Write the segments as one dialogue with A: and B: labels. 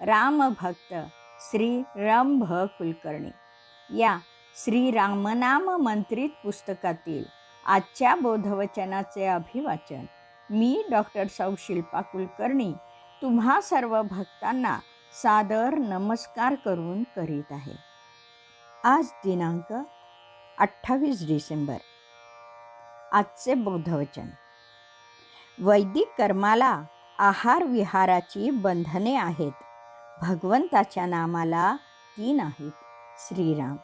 A: रामभक्त श्री रंभ कुलकर्णी या श्री रामनाम मंत्रित पुस्तकातील आजच्या बोधवचनाचे अभिवाचन मी डॉक्टर सौ शिल्पा कुलकर्णी तुम्हा सर्व भक्तांना सादर नमस्कार करून करीत आहे. आज दिनांक अठ्ठावीस डिसेंबर. आजचे बोधवचन. वैदिक कर्माला आहार विहाराची बंधने आहेत. भगवंताच्या नामाला तीन आहेत श्रीराम.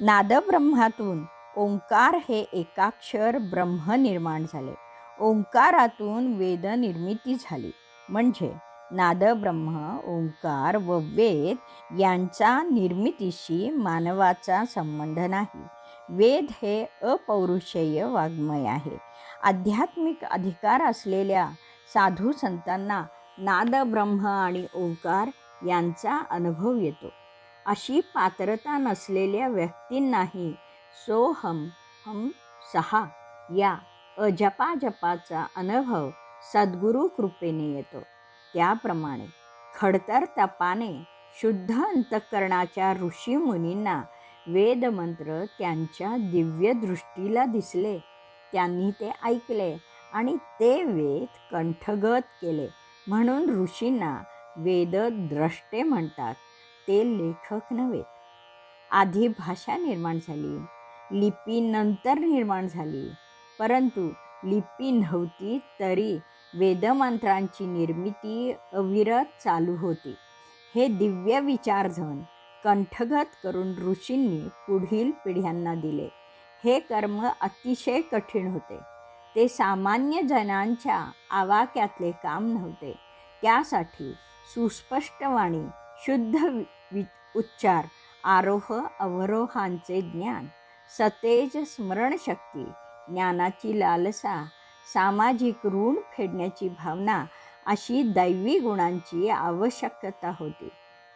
A: नादब्रह्मातून ओंकार हे एकाक्षर ब्रह्म निर्माण झाले. ओंकारातून वेद निर्मिती झाली. म्हणजे नादब्रह्म ओंकार व वेद यांचा निर्मितीशी मानवाचा संबंध नाही. वेद हे अपौरुषेय वाङ्मय आहे. आध्यात्मिक अधिकार असलेल्या साधू संतांना नाद ब्रह्म आणि ओंकार यांचा अनुभव येतो. अशी पात्रता नसलेल्या व्यक्तींनाही सोहम हम सहा या अजपाजपाचा अनुभव सद्गुरू कृपेने येतो. त्याप्रमाणे खडतर तपाने शुद्ध अंतःकरणाच्या ऋषीमुनींना वेदमंत्र त्यांच्या दिव्यदृष्टीला दिसले. त्यांनी ते ऐकले आणि ते वेद कंठगत केले. म्हणून ऋषींना वेदद्रष्टे म्हणतात. ते लेखक नव्हे. आधी भाषा निर्माण झाली. लिपी नंतर निर्माण झाली. परंतु लिपी नव्हती तरी वेदमंत्रांची निर्मिती अविरत चालू होती. हे दिव्य विचारधन कंठगत करून ऋषींनी पुढील पिढ्यांना दिले. हे कर्म अतिशय कठीण होते. ते सामान्य जनांच्या आवाक्यातले काम नव्हते. त्यासाठी सुस्पष्ट वाणी शुद्ध वि उच्चार आरोह अवरोहांचे ज्ञान सतेज स्मरणशक्ती ज्ञानाची लालसा सामाजिक ऋण फेडण्याची भावना अशी दैवी गुणांची आवश्यकता होती.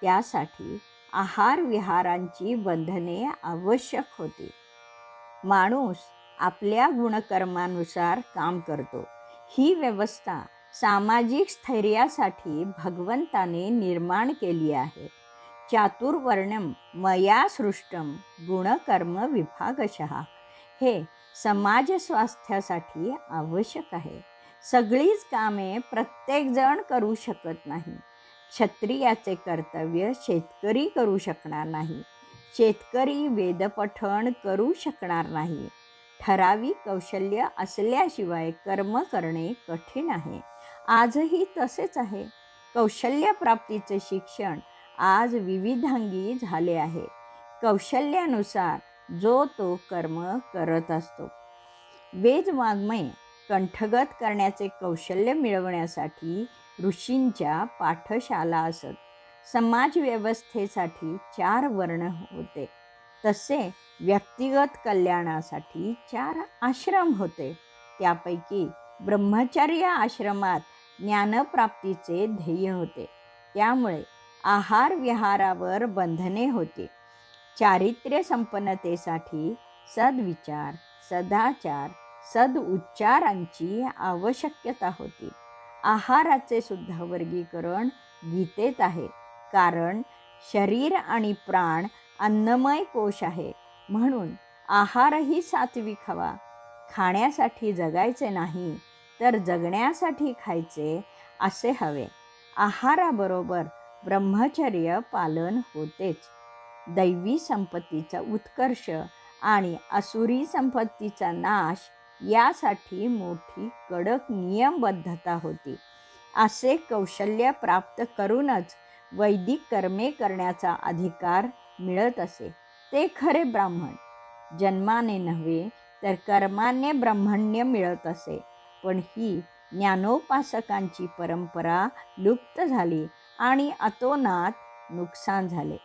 A: त्यासाठी आहार विहारांची बंधने आवश्यक होती. माणूस आपल्या गुणकर्मानुसार काम करतो. ही व्यवस्था सामाजिक स्थैर्यासाठी भगवंताने निर्माण केली आहे. चातुर्वर्णम मया सृष्टम गुणकर्म विभागशः. हे समाज स्वास्थ्यासाठी आवश्यक आहे. सगळीच कामे प्रत्येकजण करू शकत नाही. क्षत्रियाचे कर्तव्य शेतकरी करू शकणार नाही. शेतकरी वेदपठण करू शकणार नाही. ठराविक कौशल्य असल्याशिवाय कर्म करणे कठीण आहे. आजही तसेच आहे. कौशल्यप्राप्तीचे शिक्षण आज विविधांगी झाले आहे. कौशल्यानुसार जो तो कर्म करत असतो. वेद वाङ्मय कंठगत करण्याचे कौशल्य मिळवण्यासाठी ऋषींच्या पाठशाला असत. समाजव्यवस्थेसाठी चार वर्ण होते. तसे व्यक्तिगत कल्याणासाठी चार आश्रम होते. त्यापैकी ब्रह्मचर्य आश्रमात ज्ञानप्राप्तीचे ध्येय होते. त्यामुळे आहार विहारावर बंधने होती. चारित्र्य संपन्नतेसाठी सद्विचार सदाचार सद उच्चारांची आवश्यकता होती. आहाराचे सुद्धा वर्गीकरण गीतेत आहे. कारण शरीर आणि प्राण अन्नमय कोश आहे. म्हणून आहारही सात्विक हवा. खाण्यासाठी जगायचे नाही तर जगण्यासाठी खायचे असे हवे. आहाराबरोबर ब्रह्मचर्य पालन होतेच. दैवी संपत्तीचा उत्कर्ष आणि असुरी संपत्तीचा नाश यासाठी मोठी कडक नियमबद्धता होती. असे कौशल्य प्राप्त करूनच वैदिक कर्मे करण्याचा अधिकार मिळत असे. ते खरे ब्राह्मण. जन्माने नव्हे तर कर्माने ब्रह्मण्य मिळत असे. पण ही ज्ञानोपासकांची परंपरा लुप्त झाली आणि अतोनात नुकसान झाले.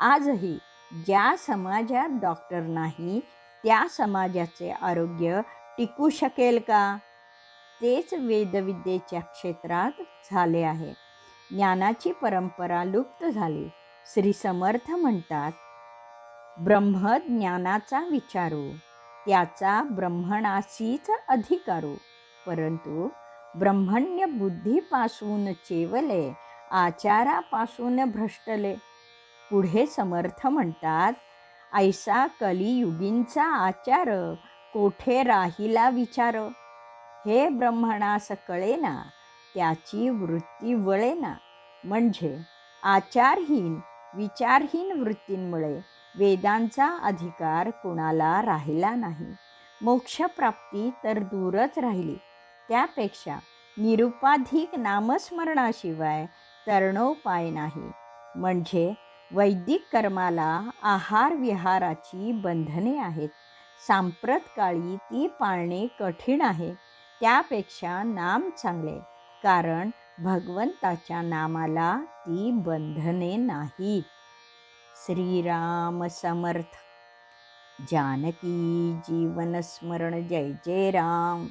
A: आजही ज्या समाजात डॉक्टर नाही त्या समाजाचे आरोग्य टिकू शकेल का? तेच वेदविद्येच्या क्षेत्रात झाले आहे. ज्ञानाची परंपरा लुप्त झाली. श्री समर्थ म्हणतात ब्रह्मज्ञानाचा विचारू त्याचा ब्रह्मणासीच अधिकारू. परंतु ब्रह्मण्य बुद्धीपासून चेवले आचारापासून भ्रष्टले. पुढे समर्थ म्हणतात ऐसा कलियुगींचा आचार कोठे राहिला विचार? हे ब्रह्मणास कळेना त्याची वृत्ती वळेना. म्हणजे आचारहीन विचारहीन वृत्तींमुळे वेदांचा अधिकार कुणाला राहिला नाही. मोक्षप्राप्ती तर दूरच राहिली. त्यापेक्षा निरुपाधिक नामस्मरणाशिवाय तरणोपाय नाही. म्हणजे वैदिक कर्माला आहार विहाराची बंधने आहेत. सांप्रत काळी ती पाळणे कठीण आहे. त्यापेक्षा नाम चांगले. कारण भगवंताच्या नामाला ती बंधने नाहीत. श्रीराम समर्थ. जानकी जीवन स्मरण जय जय राम.